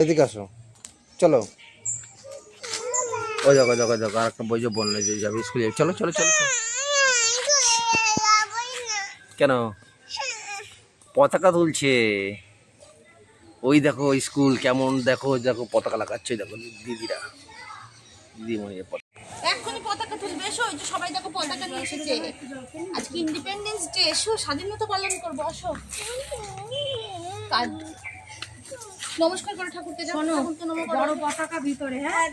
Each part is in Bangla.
এদিকে আসো। চলো। ওই দেখো দেখো দেখো আর একটা বই যে বলল যে যাবে স্কুলে চলো চলো চলো কেন? পতাকা তুলছে। ওই দেখো স্কুল কেমন দেখো দেখো পতাকা লাগাচ্ছে দেখো দিদিরা। দিদিমণি এক্ষুনি পতাকা তুলবে এসো যে সবাই দেখো পতাকা নিয়ে এসেছে। আজকে ইন্ডিপেন্ডেন্স ডে এসো স্বাধীনতা পালন করব আসো। কাজ- নমস্কার করে ঠাকুরকে যাও। ঠাকুরকে নমস্কার বড় পতাকা ভিতরে হ্যাঁ?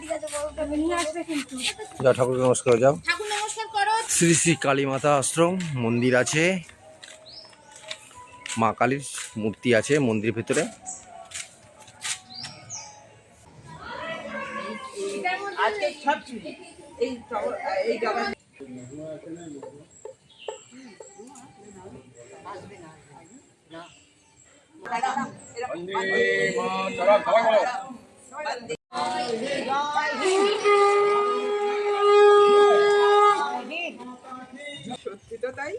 নিয়ে আসবে কিন্তু। যাও ঠাকুরকে নমস্কার করো, যাও। ঠাকুর নমস্কার করো। শ্রী শ্রী কালী মাতা আশ্রম মন্দির আছে। মা কালীর মূর্তি আছে মন্দিরের ভেতরে। সত্যি তো তাই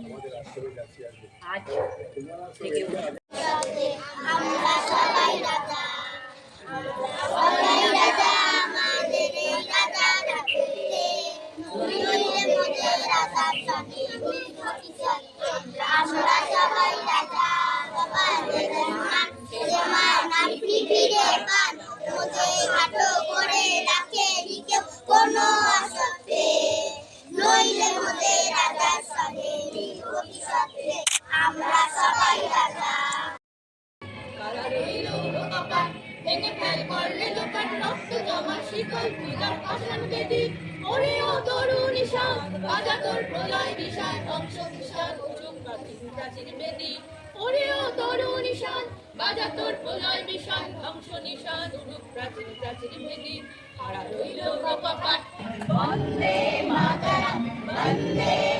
আমাদের আশ্রয় কাছে আসবে আচ্ছা আমরা সবাই রাজা মুঝে করে রাখে লিখে কোনো আসতে নইলে মোদে রাজার সঙ্গে আমরা সবাই রাজা পূজার পাষাণ বেদি। ওরে ও তরুণ বন্দে মাতারাম বন্দে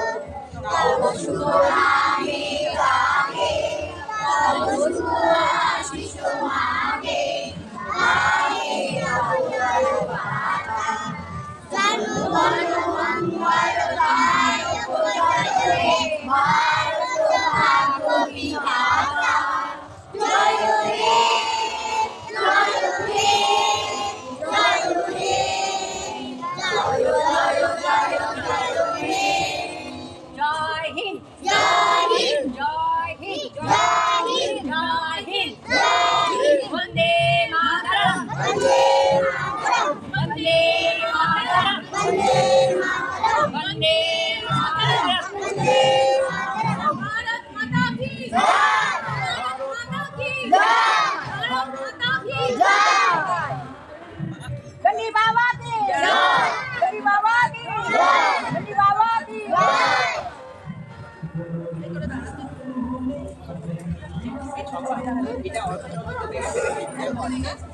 তব শুভ নামে গাহে এটা অটোমেটিক